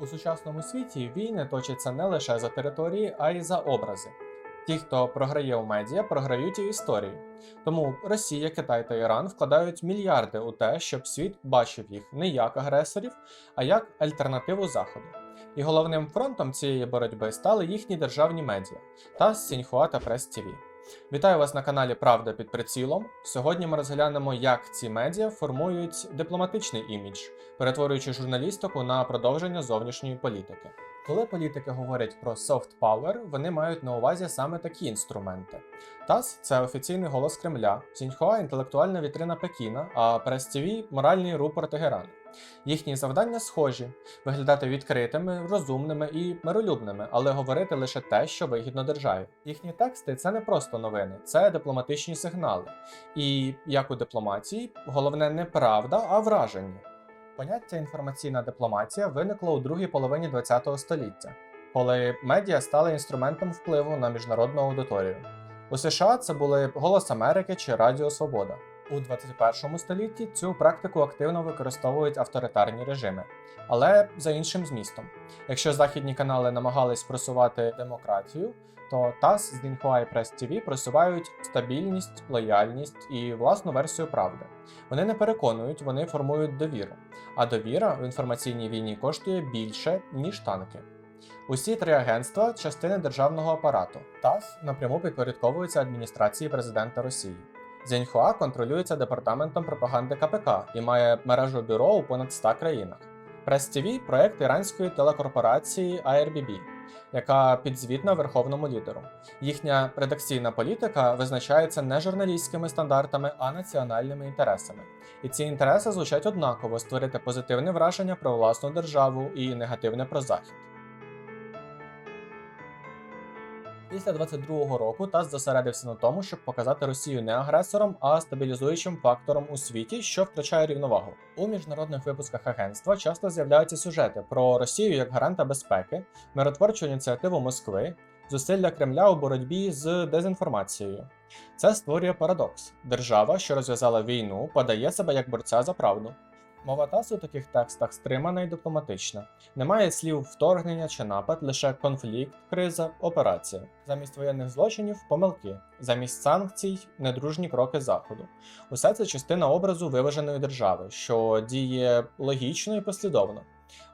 У сучасному світі війни точаться не лише за території, а й за образи. Ті, хто програє у медіа, програють і в історії. Тому Росія, Китай та Іран вкладають мільярди у те, щоб світ бачив їх не як агресорів, а як альтернативу Заходу. І головним фронтом цієї боротьби стали їхні державні медіа та Сіньхуа та Прес ТВ. Вітаю вас на каналі Правда під прицілом. Сьогодні ми розглянемо, як ці медіа формують дипломатичний імідж, перетворюючи журналістику на продовження зовнішньої політики. Коли політики говорять про soft power, вони мають на увазі саме такі інструменти. ТАСС – це офіційний голос Кремля, Сіньхуа – інтелектуальна вітрина Пекіна, а Прес ТВ – моральний рупор Тегерану. Їхні завдання схожі: виглядати відкритими, розумними і миролюбними, але говорити лише те, що вигідно державі. Їхні тексти це не просто новини, це дипломатичні сигнали. І як у дипломатії, головне не правда, а враження. Поняття інформаційна дипломатія виникло у другій половині ХХ століття, коли медіа стали інструментом впливу на міжнародну аудиторію. У США це були Голос Америки чи Радіо Свобода. У 21 столітті цю практику активно використовують авторитарні режими, але за іншим змістом. Якщо західні канали намагались просувати демократію, то ТАСС з Дінхуа і Прес ТВ просувають стабільність, лояльність і власну версію правди. Вони не переконують, вони формують довіру. А довіра в інформаційній війні коштує більше, ніж танки. Усі три агентства частини державного апарату. ТАСС напряму підпорядковується адміністрації президента Росії. Зіньхуа контролюється департаментом пропаганди КПК і має мережу бюро у понад 100 країнах. Прес ТВ – проект іранської телекорпорації IRBB, яка підзвітна верховному лідеру. Їхня редакційна політика визначається не журналістськими стандартами, а національними інтересами. І ці інтереси звучать однаково створити позитивне враження про власну державу і негативне про захід. Після 22-го року ТАСС зосередився на тому, щоб показати Росію не агресором, а стабілізуючим фактором у світі, що втрачає рівновагу. У міжнародних випусках агентства часто з'являються сюжети про Росію як гаранта безпеки, миротворчу ініціативу Москви, зусилля Кремля у боротьбі з дезінформацією. Це створює парадокс: держава, що розв'язала війну, подає себе як борця за правду. Мова ТАСС у таких текстах стримана і дипломатична. Немає слів вторгнення чи напад, лише конфлікт, криза, операція. Замість воєнних злочинів помилки, замість санкцій недружні кроки заходу. Усе це частина образу виваженої держави, що діє логічно і послідовно.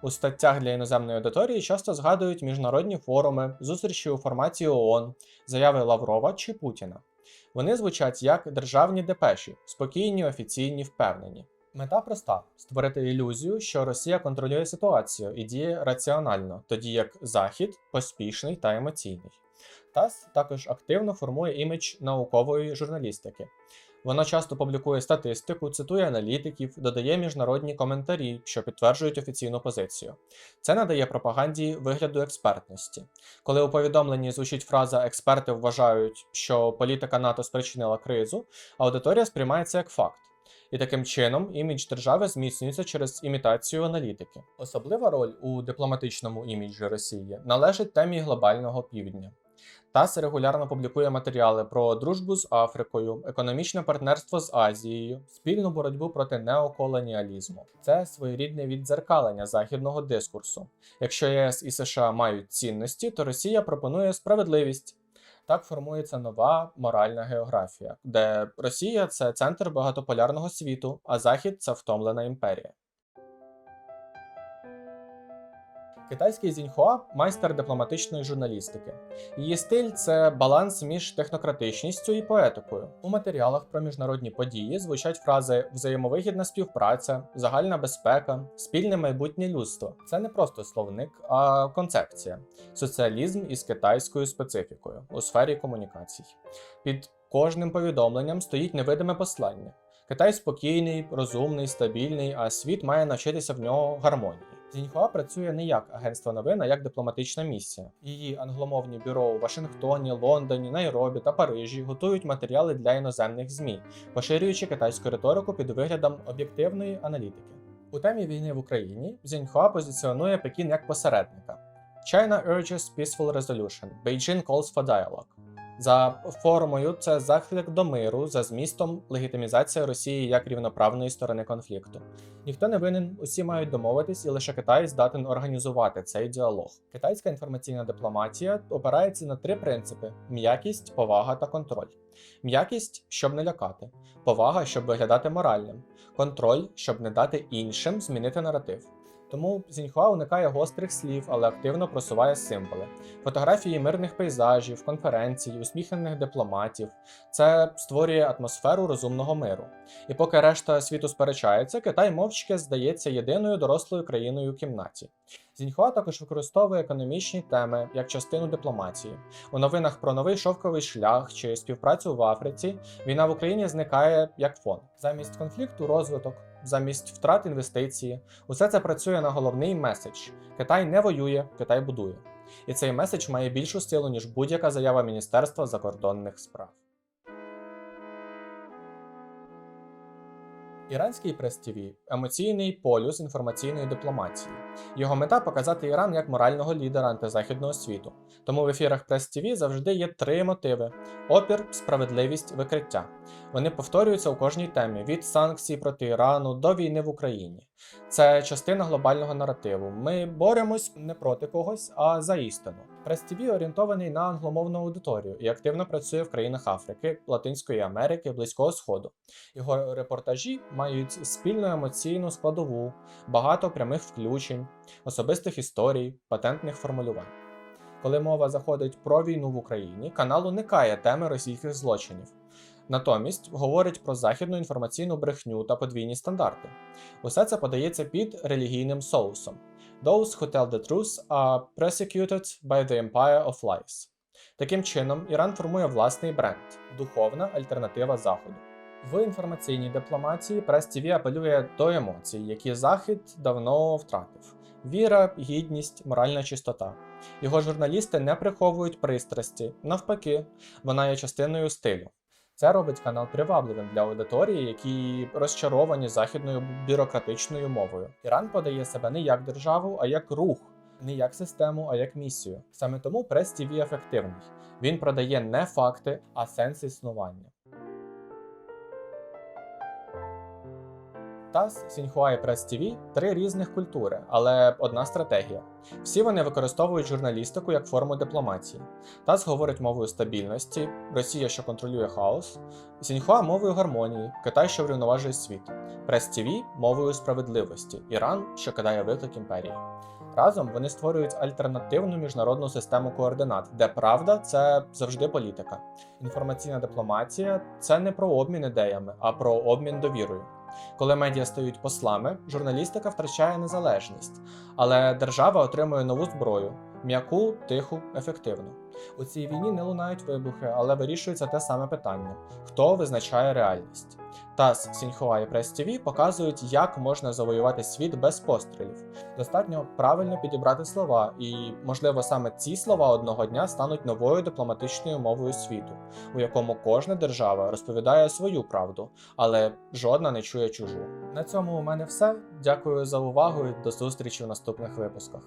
У статтях для іноземної аудиторії часто згадують міжнародні форуми, зустрічі у форматі ООН, заяви Лаврова чи Путіна. Вони звучать як державні депеші, спокійні, офіційні, впевнені. Мета проста: створити ілюзію, що Росія контролює ситуацію і діє раціонально, тоді як Захід поспішний та емоційний. ТАСС також активно формує імідж наукової журналістики. Вона часто публікує статистику, цитує аналітиків, додає міжнародні коментарі, що підтверджують офіційну позицію. Це надає пропаганді вигляду експертності. Коли у повідомленні звучить фраза експерти вважають, що політика НАТО спричинила кризу, аудиторія сприймається як факт. І таким чином імідж держави зміцнюється через імітацію аналітики. Особлива роль у дипломатичному іміджі Росії належить темі глобального півдня. ТАСС регулярно публікує матеріали про дружбу з Африкою, економічне партнерство з Азією, спільну боротьбу проти неоколоніалізму. Це своєрідне віддзеркалення західного дискурсу. Якщо ЄС і США мають цінності, то Росія пропонує справедливість. Так формується нова моральна географія, де Росія це центр багатополярного світу, а Захід це втомлена імперія. Китайський Зіньхуа майстер дипломатичної журналістики. Її стиль це баланс між технократичністю і поетикою. У матеріалах про міжнародні події звучать фрази взаємовигідна співпраця, загальна безпека, спільне майбутнє людства. Це не просто словник, а концепція соціалізм із китайською специфікою у сфері комунікацій. Під кожним повідомленням стоїть невидиме послання. Китай спокійний, розумний, стабільний, а світ має навчитися в нього гармонії. Зіньхуа працює не як агентство новин, а як дипломатична місія. Її англомовні бюро у Вашингтоні, Лондоні, Найробі та Парижі готують матеріали для іноземних ЗМІ, поширюючи китайську риторику під виглядом об'єктивної аналітики. У темі війни в Україні Зіньхуа позиціонує Пекін як посередника. China urges peaceful resolution. Beijing calls for dialogue. За формою це заклик до миру, за змістом легітимізація Росії як рівноправної сторони конфлікту. Ніхто не винен, усі мають домовитись, і лише Китай здатен організувати цей діалог. Китайська інформаційна дипломатія опирається на три принципи: м'якість, повага та контроль. М'якість, щоб не лякати, повага, щоб виглядати моральним, контроль, щоб не дати іншим змінити наратив. Тому Зіньхуа уникає гострих слів, але активно просуває символи. Фотографії мирних пейзажів, конференцій, усміхнених дипломатів. Це створює атмосферу розумного миру. І поки решта світу сперечається, Китай мовчки здається єдиною дорослою країною в кімнаті. Зіньхуа також використовує економічні теми як частину дипломатії. У новинах про новий шовковий шлях чи співпрацю в Африці війна в Україні зникає як фон. Замість конфлікту розвиток, замість втрат інвестиції. Усе це працює на головний меседж: Китай не воює, Китай будує. І цей меседж має більшу силу, ніж будь-яка заява Міністерства закордонних справ. Іранський прес-ТВ – емоційний полюс інформаційної дипломатії. Його мета показати Іран як морального лідера антизахідного світу. Тому в ефірах прес-ТВ завжди є три мотиви: опір, справедливість, викриття. Вони повторюються у кожній темі від санкцій проти Ірану до війни в Україні. Це частина глобального наративу. Ми боремось не проти когось, а за істину. Прес-ТВ орієнтований на англомовну аудиторію і активно працює в країнах Африки, Латинської Америки, Близького Сходу. Його репортажі мають спільну емоційну складову, багато прямих включень, особистих історій, патентних формулювань. Коли мова заходить про війну в Україні, канал уникає теми російських злочинів. Натомість говорить про західну інформаційну брехню та подвійні стандарти. Усе це подається під релігійним соусом. Those who tell the truth are persecuted by the empire of lies. Таким чином, Іран формує власний бренд духовна альтернатива Заходу. В інформаційній дипломатії прес ТВ апелює до емоцій, які Захід давно втратив: віра, гідність, моральна чистота. Його журналісти не приховують пристрасті, навпаки, вона є частиною стилю. Це робить канал привабливим для аудиторії, які розчаровані західною бюрократичною мовою. Іран подає себе не як державу, а як рух, не як систему, а як місію. Саме тому прес ТВ ефективний. Він продає не факти, а сенс існування. ТАСС, Сіньхуа і Прес ТВ – три різних культури, але одна стратегія. Всі вони використовують журналістику як форму дипломатії. ТАСС говорить мовою стабільності, Росія, що контролює хаос, Сіньхуа мовою гармонії, Китай, що врівноважує світ, Прес ТВ мовою справедливості, Іран, що кидає виклик імперії. Разом вони створюють альтернативну міжнародну систему координат, де правда це завжди політика. Інформаційна дипломатія це не про обмін ідеями, а про обмін довірою. Коли медіа стають послами, журналістика втрачає незалежність, але держава отримує нову зброю м'яку, тиху, ефективну. У цій війні не лунають вибухи, але вирішується те саме питання: хто визначає реальність. ТАСС, Сіньхуа і Прес ТВ показують, як можна завоювати світ без пострілів. Достатньо правильно підібрати слова, і, можливо, саме ці слова одного дня стануть новою дипломатичною мовою світу, у якому кожна держава розповідає свою правду, але жодна не чує чужу. На цьому у мене все. Дякую за увагу і до зустрічі в наступних випусках.